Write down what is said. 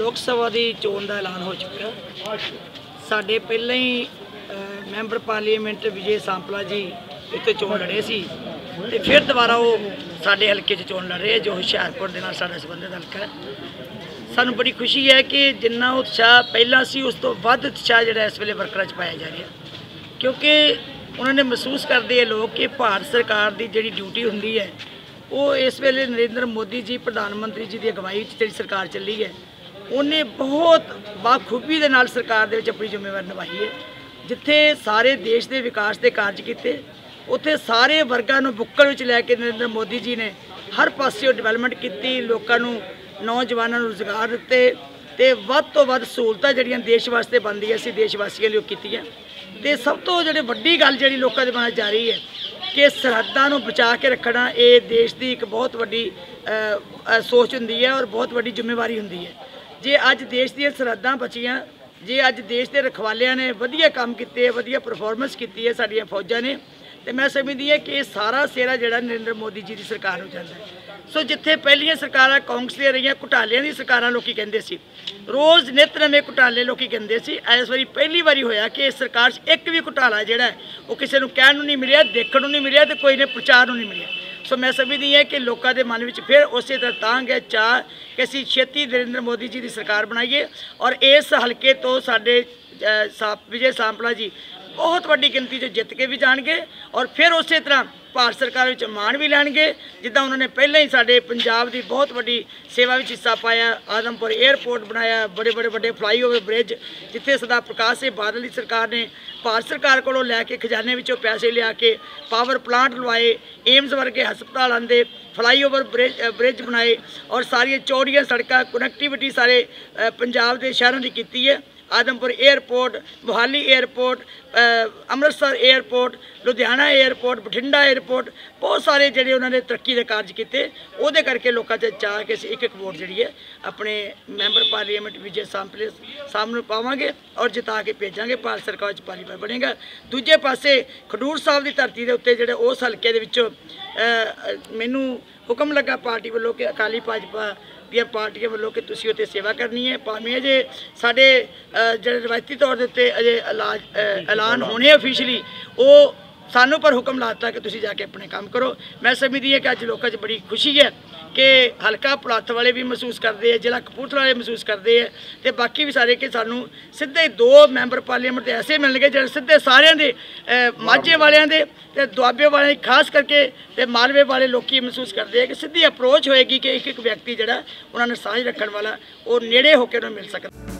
ਲੋਕ ਸਭਾ ਦੀ ਚੋਣ ਦਾ ਐਲਾਨ ਹੋ ਚੁੱਕਾ। ਸਾਡੇ ਪਹਿਲਾਂ ਹੀ ਮੈਂਬਰ ਪਾਰਲੀਮੈਂਟ ਵਿਜੇ ਸਾਂਪਲਾ ਜੀ ਇੱਥੇ ਚੋਣ ਲੜੇ ਸੀ ਤੇ ਫਿਰ ਦੁਬਾਰਾ ਉਹ ਸਾਡੇ ਹਲਕੇ 'ਚ ਚੋਣ ਲੜ ਰਹੇ ਜੋ ਹੁਸ਼ਿਆਰਪੁਰ ਦੇ ਨਾਲ ਸਾਡਾ ਸੰਬੰਧਿਤ ਹਲਕਾ ਸਾਨੂੰ ਬੜੀ ਖੁਸ਼ੀ ਹੈ ਕਿ ਜਿੰਨਾ ਉਤਸ਼ਾਹ ਪਹਿਲਾਂ ਸੀ, ਉਸ ਤੋਂ ਵੱਧ ਉਤਸ਼ਾਹ ਜਿਹੜਾ ਇਸ ਵੇਲੇ ਵਰਕਰਾਂ 'ਚ ਪਾਇਆ ਜਾ ਰਿਹਾ। ਕਿਉਂਕਿ ਉਹਨਾਂ ਨੇ ਮਹਿਸੂਸ ਕਰਦੇ ਆ ਲੋਕ ਕਿ ਭਾਰਤ ਸਰਕਾਰ ਦੀ ਜਿਹੜੀ ਡਿਊਟੀ ਹੁੰਦੀ ਹੈ, ਉਹ ਇਸ ਵੇਲੇ ਨਰਿੰਦਰ ਮੋਦੀ ਜੀ, ਪ੍ਰਧਾਨ ਮੰਤਰੀ ਜੀ ਦੀ ਅਗਵਾਈ 'ਚ ਜਿਹੜੀ ਸਰਕਾਰ ਚੱਲੀ ਹੈ ਉਹਨੇ ਬਹੁਤ ਬਾਖੂਬੀ ਦੇ ਨਾਲ ਸਰਕਾਰ ਦੇ ਵਿੱਚ ਆਪਣੀ ਜ਼ਿੰਮੇਵਾਰੀ ਨਿਭਾਈ ਹੈ। ਜਿੱਥੇ ਸਾਰੇ ਦੇਸ਼ ਦੇ ਵਿਕਾਸ ਦੇ ਕਾਰਜ ਕੀਤੇ, ਉੱਥੇ ਸਾਰੇ ਵਰਗਾਂ ਨੂੰ ਬੁੱਕਲ ਵਿੱਚ ਲੈ ਕੇ ਨਰਿੰਦਰ ਮੋਦੀ ਜੀ ਨੇ ਹਰ ਪਾਸੇ ਉਹ ਡਿਵੈਲਪਮੈਂਟ ਕੀਤੀ, ਲੋਕਾਂ ਨੂੰ ਨੌਜਵਾਨਾਂ ਨੂੰ ਰੁਜ਼ਗਾਰ ਦਿੱਤੇ ਤੇ ਵੱਧ ਤੋਂ ਵੱਧ ਸਹੂਲਤਾਂ ਜਿਹੜੀਆਂ ਦੇਸ਼ ਵਾਸਤੇ ਬਣਦੀਆਂ ਸੀ ਦੇਸ਼ ਵਾਸੀਆਂ ਲਈ ਉਹ ਕੀਤੀਆਂ ਤੇ ਸਭ ਤੋਂ ਜਿਹੜੇ ਵੱਡੀ ਗੱਲ ਜਿਹੜੀ ਲੋਕਾਂ ਦੇ ਮਨਾਂ 'ਚ ਜਾ ਰਹੀ ਹੈ ਕਿ ਸਰਹੱਦਾਂ ਨੂੰ ਬਚਾ ਕੇ ਰੱਖਣਾ, ਇਹ ਦੇਸ਼ ਦੀ ਇੱਕ ਬਹੁਤ ਵੱਡੀ ਸੋਚ ਹੁੰਦੀ ਹੈ ਔਰ ਬਹੁਤ ਵੱਡੀ ਜ਼ਿੰਮੇਵਾਰੀ ਹੁੰਦੀ ਹੈ। ਜੇ ਅੱਜ ਦੇਸ਼ ਦੀਆਂ ਸਰਹੱਦਾਂ ਬਚੀਆਂ, ਜੇ ਅੱਜ ਦੇਸ਼ ਦੇ ਰਖਵਾਲਿਆਂ ਨੇ ਵਧੀਆ ਕੰਮ ਕੀਤੇ, ਵਧੀਆ ਪਰਫਾਰਮੈਂਸ ਕੀਤੀ ਹੈ ਸਾਡੀਆਂ ਫੌਜਾਂ ਨੇ, ਤੇ ਮੈਂ ਸਮਝਦੀ ਹਾਂ ਕਿ ਇਹ ਸਾਰਾ ਸਿਹਰਾ ਜਿਹੜਾ ਨਰਿੰਦਰ ਮੋਦੀ ਜੀ ਦੀ ਸਰਕਾਰ ਨੂੰ ਜਾਂਦਾ ਸੋ ਜਿੱਥੇ ਪਹਿਲੀਆਂ ਸਰਕਾਰਾਂ ਕਾਂਗਰਸ ਦੀਆਂ ਰਹੀਆਂ, ਘੁਟਾਲਿਆਂ ਦੀ ਸਰਕਾਰਾਂ ਲੋਕੀ ਕਹਿੰਦੇ ਸੀ। ਰੋਜ਼ ਨਿਤ ਨਵੇਂ ਘੁਟਾਲੇ ਲੋਕੀ ਕਹਿੰਦੇ ਸੀ। ਇਸ ਵਾਰੀ ਪਹਿਲੀ ਵਾਰੀ ਹੋਇਆ ਕਿ ਇਸ ਸਰਕਾਰ 'ਚ ਇੱਕ ਵੀ ਘੁਟਾਲਾ ਜਿਹੜਾ ਉਹ ਕਿਸੇ ਨੂੰ ਕਹਿਣ ਨੂੰ ਨਹੀਂ ਮਿਲਿਆ, ਦੇਖਣ ਨੂੰ ਨਹੀਂ ਮਿਲਿਆ ਤੇ ਕੋਈ ਨੇ ਪ੍ਰਚਾਰ ਨੂੰ ਨਹੀਂ ਮਿਲਿਆ। ਸੋ ਮੈਂ ਸਮਝਦੀ ਹਾਂ ਕਿ ਲੋਕਾਂ ਦੇ ਮਨ ਵਿੱਚ ਫਿਰ ਉਸੇ ਤਰ੍ਹਾਂ ਤਾਂਗ ਹੈ ਚਾਹ ਕਿ ਅਸੀਂ ਛੇਤੀ ਨਰਿੰਦਰ ਮੋਦੀ ਜੀ ਦੀ ਸਰਕਾਰ ਬਣਾਈਏ ਔਰ ਇਸ ਹਲਕੇ ਤੋਂ ਸਾਡੇ ਵਿਜੇ ਸਾਂਪਲਾ ਜੀ ਬਹੁਤ ਵੱਡੀ ਗਿਣਤੀ 'ਚ ਜਿੱਤ ਕੇ ਵੀ ਜਾਣਗੇ ਔਰ ਫਿਰ ਉਸੇ ਤਰ੍ਹਾਂ ਭਾਰਤ ਸਰਕਾਰ ਵਿੱਚ ਮਾਣ ਵੀ ਲੈਣਗੇ। ਜਿੱਦਾਂ ਉਹਨਾਂ ਨੇ ਪਹਿਲਾਂ ਹੀ ਸਾਡੇ ਪੰਜਾਬ ਦੀ ਬਹੁਤ ਵੱਡੀ ਸੇਵਾ ਵਿੱਚ ਹਿੱਸਾ ਪਾਇਆ, ਆਦਮਪੁਰ 에ਅਰਪੋਰਟ ਬਣਾਇਆ ਬੜੇ ਬੜੇ ਵੱਡੇ ਫਲਾਈਓਵਰ ਬ੍ਰਿਜ ਜਿੱਥੇ ਸਦਾ ਪ੍ਰਕਾਸ਼ ਸਿੰਘ ਬਾਦਲ ਦੀ ਸਰਕਾਰ ਨੇ ਭਾਰਤ ਸਰਕਾਰ ਕੋਲੋਂ ਲੈ ਕੇ ਖਜ਼ਾਨੇ ਵਿੱਚੋਂ ਪੈਸੇ ਲਿਆ ਕੇ ਪਾਵਰ ਪਲਾਂਟ ਲਵਾਏ ਏਮਸ ਵਰਗੇ ਹਸਪਤਾਲ ਦੇ ਫਲਾਈਓਵਰ ਬ੍ਰਿਜ ਬ੍ਰਿਜ ਬਣਾਏ ਔਰ ਸਾਰੀਆਂ ਚੌੜੀਆਂ ਸੜਕਾਂ ਕਨੈਕਟੀਵਿਟੀ ਸਾਰੇ ਪੰਜਾਬ ਦੇ ਸ਼ਹਿਰਾਂ ਦੀ ਕੀਤੀ ਹੈ। Adampur airport Mohali airport Amritsar airport Ludhiana airport Bathinda airport ਬਹੁਤ ਸਾਰੇ ਜਿਹੜੇ ਉਹਨਾਂ ਨੇ ਤਰੱਕੀ ਦੇ ਕਾਰਜ ਕੀਤੇ ਉਹਦੇ ਕਰਕੇ ਲੋਕਾਂ 'ਚ ਚਾਹ ਕਿ ਅਸੀਂ ਇੱਕ ਇੱਕ ਵੋਟ ਜਿਹੜੀ ਹੈ ਆਪਣੇ ਮੈਂਬਰ ਪਾਰਲੀਮੈਂਟ ਵਿਜੇ ਸਾਂਪਲੇ ਸਾਹਮਣੇ ਪਾਵਾਂਗੇ ਔਰ ਜਿਤਾ ਕੇ ਭੇਜਾਂਗੇ ਭਾਰਤ ਸਰਕਾਰ 'ਚ ਪਾਰਲੀਮੈਂਟ ਬਣੇਗਾ ਦੂਜੇ ਪਾਸੇ ਖਡੂਰ ਸਾਹਿਬ ਦੀ ਧਰਤੀ ਦੇ ਉੱਤੇ ਜਿਹੜੇ ਉਸ ਹਲਕੇ ਦੇ ਵਿੱਚੋਂ ਮੈਨੂੰ ਹੁਕਮ ਲੱਗਾ ਪਾਰਟੀ ਵੱਲੋਂ ਕਿ ਅਕਾਲੀ ਭਾਜਪਾ ਦੀਆਂ ਪਾਰਟੀਆਂ ਵੱਲੋਂ ਕਿ ਤੁਸੀਂ ਉੱਥੇ ਸੇਵਾ ਕਰਨੀ ਹੈ। ਭਾਵੇਂ ਅਜੇ ਸਾਡੇ ਜਿਹੜੇ ਰਵਾਇਤੀ ਤੌਰ ਦੇ ਉੱਤੇ ਅਜੇ ਇਲਾਜ ਐਲਾਨ ਹੋਣੇ ਅਫੀਸ਼ੀਅਲੀ ਉਹ ਸਾਨੂੰ ਪਰ ਹੁਕਮ ਲਾਤਾ ਕਿ ਤੁਸੀਂ ਜਾ ਕੇ ਆਪਣੇ ਕੰਮ ਕਰੋ। ਮੈਂ ਸਮਝਦੀ ਹਾਂ ਕਿ ਅੱਜ ਲੋਕਾਂ 'ਚ ਬੜੀ ਖੁਸ਼ੀ ਹੈ ਕਿ ਹਲਕਾ ਪੁਲਾਥ ਵਾਲੇ ਵੀ ਮਹਿਸੂਸ ਕਰਦੇ ਆ, ਜ਼ਿਲ੍ਹਾ ਕਪੂਰਥਲਾ ਵਾਲੇ ਮਹਿਸੂਸ ਕਰਦੇ ਆ ਤੇ ਬਾਕੀ ਵੀ ਸਾਰੇ ਕਿ ਸਾਨੂੰ ਸਿੱਧੇ ਦੋ ਮੈਂਬਰ ਪਾਰਲੀਮੈਂਟ ਦੇ ਐਸੇ ਮਿਲਣਗੇ ਜਿਹੜੇ ਸਿੱਧੇ ਸਾਰਿਆਂ ਦੇ ਮਾਝੇ ਵਾਲਿਆਂ ਦੇ ਤੇ ਦੁਆਬੇ ਵਾਲਿਆਂ ਖਾਸ ਕਰਕੇ ਤੇ ਮਾਲਵੇ ਵਾਲੇ ਲੋਕੀ ਮਹਿਸੂਸ ਕਰਦੇ ਆ ਕਿ ਸਿੱਧੀ ਅਪਰੋਚ ਹੋਏਗੀ ਕਿ ਇੱਕ ਇੱਕ ਵਿਅਕਤੀ ਜਿਹੜਾ ਉਹਨਾਂ ਨੂੰ ਸਾਂਝ ਰੱਖਣ ਵਾਲਾ ਉਹ ਨੇੜੇ ਹੋ ਕੇ ਉਹਨੂੰ ਮਿਲ ਸਕਦਾ।